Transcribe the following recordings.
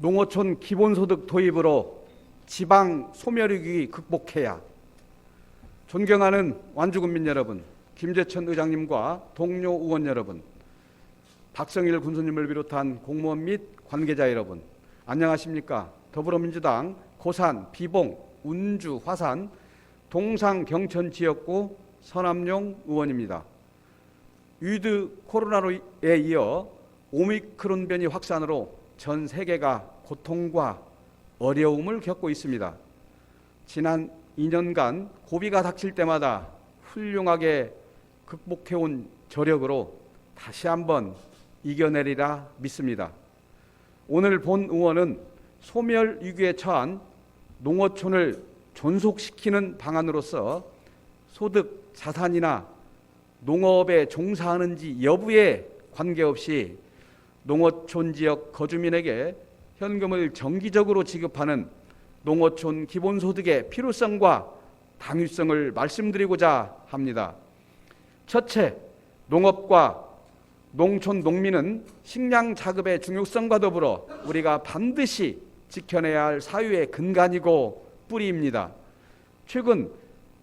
농어촌 기본소득 도입으로 지방 소멸위기 극복해야 존경하는 완주군민 여러분, 김재천 의장님과 동료 의원 여러분, 박성일 군수님을 비롯한 공무원 및 관계자 여러분, 안녕하십니까? 더불어민주당 고산, 비봉, 운주, 화산, 동상, 경천 지역구 서남용 의원입니다. 위드 코로나로에 이어 오미크론 변이 확산으로 전 세계가 고통과 어려움을 겪고 있습니다. 지난 2년간 고비가 닥칠 때마다 훌륭하게 극복해온 저력으로 다시 한번 이겨내리라 믿습니다. 오늘 본 의원은 소멸 위기에 처한 농어촌을 존속시키는 방안으로서 소득, 자산이나 농업에 종사하는지 여부에 관계없이 농어촌 지역 거주민에게 현금을 정기적으로 지급하는 농어촌 기본소득의 필요성과 당위성을 말씀드리고자 합니다. 첫째, 농업과 농촌 농민은 식량 자급의 중요성과 더불어 우리가 반드시 지켜내야 할 사유의 근간이고 뿌리입니다. 최근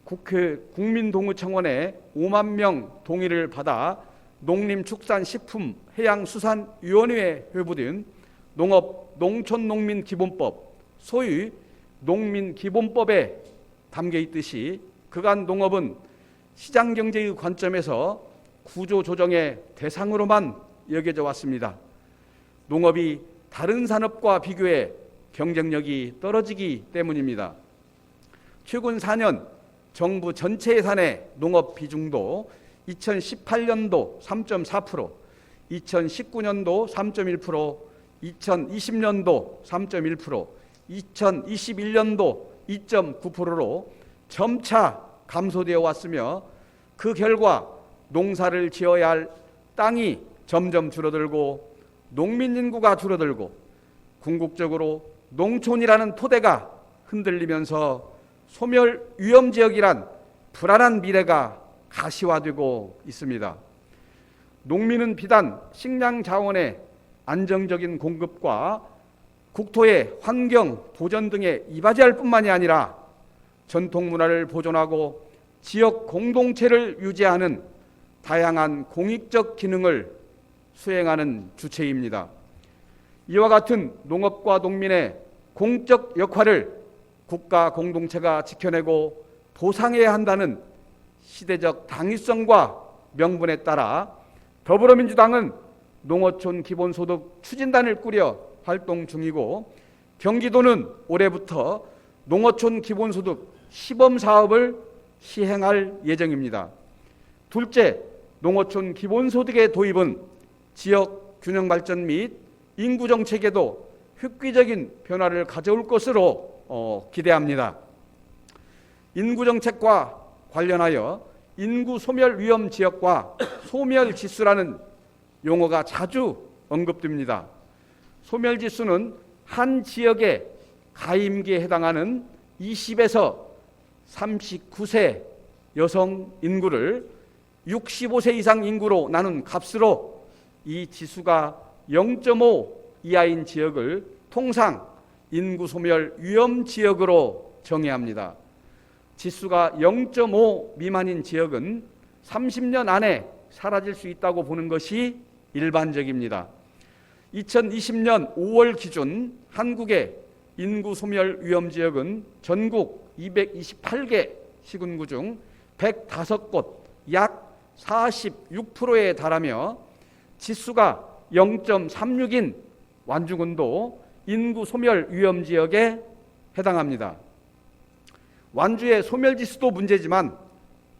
국회 국민동의청원에 5만 명 동의를 받아 농림축산식품 해양수산위원회에 회부된 농업 농촌농민기본법 소위 농민기본법에 담겨 있듯이 그간 농업은 시장 경제의 관점에서 구조 조정의 대상으로만 여겨져 왔습니다. 농업이 다른 산업과 비교해 경쟁력이 떨어지기 때문입니다. 최근 4년 정부 전체 예산의 농업 비중도 2018년도 3.4%, 2019년도 3.1%, 2020년도 3.1%, 2021년도 2.9%로 점차 감소되어 왔으며 그 결과 농사를 지어야 할 땅이 점점 줄어들고 농민 인구가 줄어들고 궁극적으로 농촌이라는 토대가 흔들리면서 소멸 위험 지역이란 불안한 미래가 가시화되고 있습니다. 농민은 비단 식량 자원의 안정적인 공급과 국토의 환경 보전 등에 이바지할 뿐만이 아니라 전통 문화를 보존하고 지역 공동체를 유지하는 다양한 공익적 기능을 수행하는 주체입니다. 이와 같은 농업과 농민의 공적 역할을 국가 공동체가 지켜내고 보상해야 한다는 시대적 당위성과 명분에 따라 더불어민주당은 농어촌 기본소득 추진단을 꾸려 활동 중이고 경기도는 올해부터 농어촌 기본소득 시범 사업을 시행할 예정입니다. 둘째, 농어촌 기본소득의 도입은 지역 균형 발전 및 인구 정책에도 획기적인 변화를 가져올 것으로 어, 기대합니다. 인구 정책과 관련하여 인구 소멸 위험 지역과 소멸 지수라는 용어가 자주 언급됩니다. 소멸 지수는 한 지역의 가임기에 해당하는 20에서 39세 여성 인구를 65세 이상 인구로 나눈 값으로 이 지수가 0.5 이하인 지역을 통상 인구 소멸 위험 지역으로 정의합니다. 지수가 0.5 미만인 지역은 30년 안에 사라질 수 있다고 보는 것이 일반적입니다. 2020년 5월 기준 한국의 인구 소멸 위험 지역은 전국 228개 시군구 중 105곳 약 46%에 달하며 지수가 0.36인 완주군도 인구 소멸 위험 지역에 해당합니다. 완주의 소멸 지수도 문제지만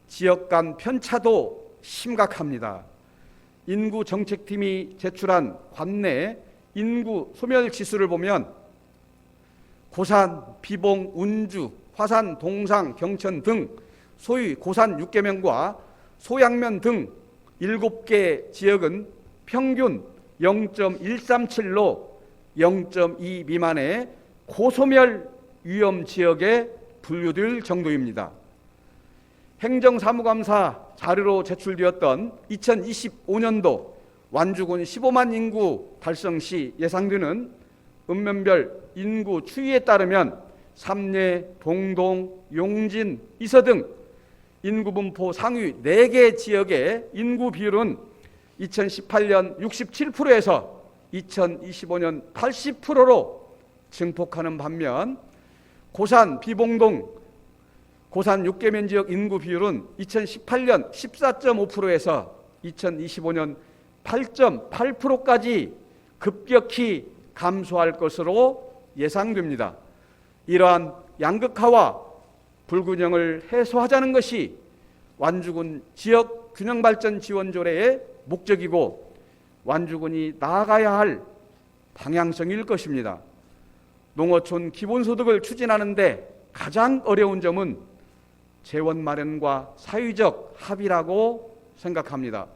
지역 간 편차도 심각합니다. 인구 정책팀이 제출한 관내 인구 소멸 지수를 보면 고산, 비봉, 운주, 화산, 동상, 경천 등 소위 고산 6개명과 소양면 등 7개 지역은 평균 0.137로 0.2 미만의 고소멸 위험 지역에 분류될 정도입니다. 행정사무감사 자료로 제출되었던 2025년도 완주군 15만 인구 달성 시 예상되는 읍면별 인구 추이에 따르면 삼례, 동동, 용진, 이서 등 인구 분포 상위 4개 지역의 인구 비율은 2018년 67%에서 2025년 80%로 증폭하는 반면 고산, 비봉동, 고산 6개면 지역 인구 비율은 2018년 14.5%에서 2025년 8.8%까지 급격히 감소할 것으로 예상됩니다. 이러한 양극화와 불균형을 해소하자는 것이 완주군 지역 균형 발전 지원 조례의 목적이고 완주군이 나아가야 할 방향성일 것입니다. 농어촌 기본소득을 추진하는데 가장 어려운 점은 재원 마련과 사회적 합의라고 생각합니다.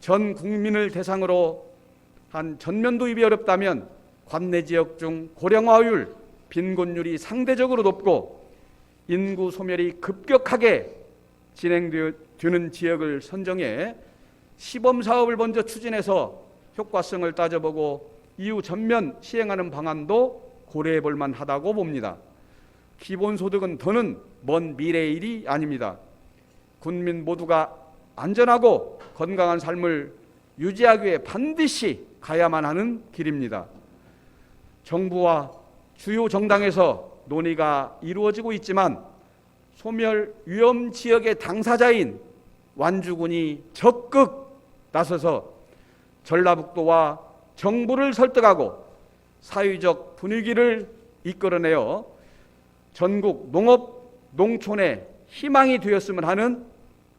전 국민을 대상으로 한 전면 도입이 어렵다면 관내 지역 중 고령화율, 빈곤율이 상대적으로 높고 인구 소멸이 급격하게 진행되는 지역을 선정해 시범 사업을 먼저 추진해서 효과성을 따져보고 이후 전면 시행하는 방안도 고려해 볼 만하다고 봅니다. 기본소득은 더는 먼 미래의 일이 아닙니다. 국민 모두가 안전하고 건강한 삶을 유지하기 위해 반드시 가야만 하는 길입니다. 정부와 주요 정당에서 논의가 이루어지고 있지만 소멸 위험 지역의 당사자인 완주군이 적극 나서서 전라북도와 정부를 설득하고 사회적 분위기를 이끌어내어 전국 농업 농촌의 희망이 되었으면 하는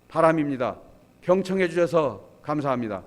바람입니다. 경청해 주셔서 감사합니다.